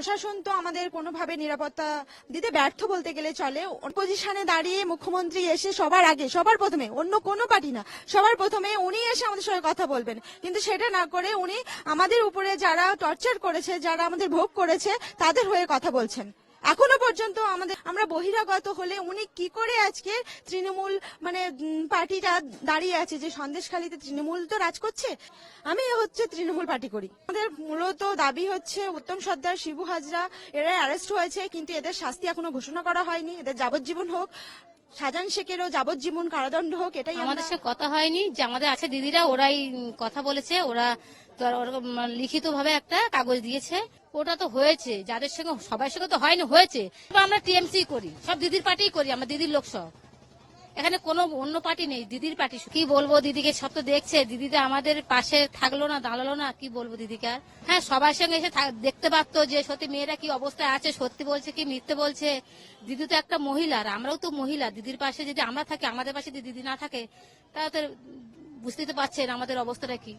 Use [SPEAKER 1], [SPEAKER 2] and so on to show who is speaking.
[SPEAKER 1] প্রশাসন তো আমাদের কোনোভাবে নিরাপত্তা দিতে ব্যর্থ বলতে গেলে চলে। পজিশনে দাঁড়িয়ে মুখ্যমন্ত্রী এসে সবার আগে, সবার প্রথমে, অন্য কোনো পার্টি না, সবার প্রথমে উনি এসে আমাদের সঙ্গে কথা বলবেন। কিন্তু সেটা না করে উনি আমাদের উপরে যারা টর্চার করেছে, যারা আমাদের ভোগ করেছে, তাদের হয়ে কথা বলছেন। এখনও পর্যন্ত আমাদের আমরা বহিরাগত হলে উনি কি করে আজকে তৃণমূল মানে পার্টিটা দাঁড়িয়ে আছে যে সন্দেশখালীতে তৃণমূল তো রাজ করছে? আমি হচ্ছে তৃণমূল পার্টি করি। আমাদের মূলত দাবি হচ্ছে উত্তম সর্দার, শিবু হাজরা এরা অ্যারেস্ট হয়েছে, কিন্তু এদের শাস্তি এখনও ঘোষণা করা হয়নি। এদের যাবজ্জীবন হোক, সাজান শেখেরও যাবজ্জীবন কারাদণ্ড হোক, এটাই
[SPEAKER 2] আমাদের সাথে কথা হয়নি, যে আমাদের আছে দিদিরা, ওরাই কথা বলেছে, ওরা তো আর লিখিত ভাবে একটা কাগজ দিয়েছে। ওটা তো হয়েছে, যাদের সঙ্গে, সবার সঙ্গে তো হয়নি, হয়েছে। আমরা টিএমসি করি, সব দিদির পার্টি করি, আমরা দিদির লোক সব। এখানে কোনো অন্য পার্টি নেই, দিদির পার্টি কি বলব দিদিকে, সব তো দেখছে, দিদিটা আমাদের পাশে থাকল না, দাঁড়াল না, কি বলব দিদিকে আর? হ্যাঁ সবার সঙ্গে এসে দেখতে পারতো যে সত্যি মেয়েরা কি অবস্থায় আছে, সত্যি বলছে কি মিথ্যে বলছে। দিদি তো একটা মহিলা, আর আমরাও তো মহিলা, দিদির পাশে যদি আমরা থাকি, আমাদের পাশে যদি দিদি না থাকে, তাহলে বুঝতে তো পারছেন আমাদের অবস্থাটা কি।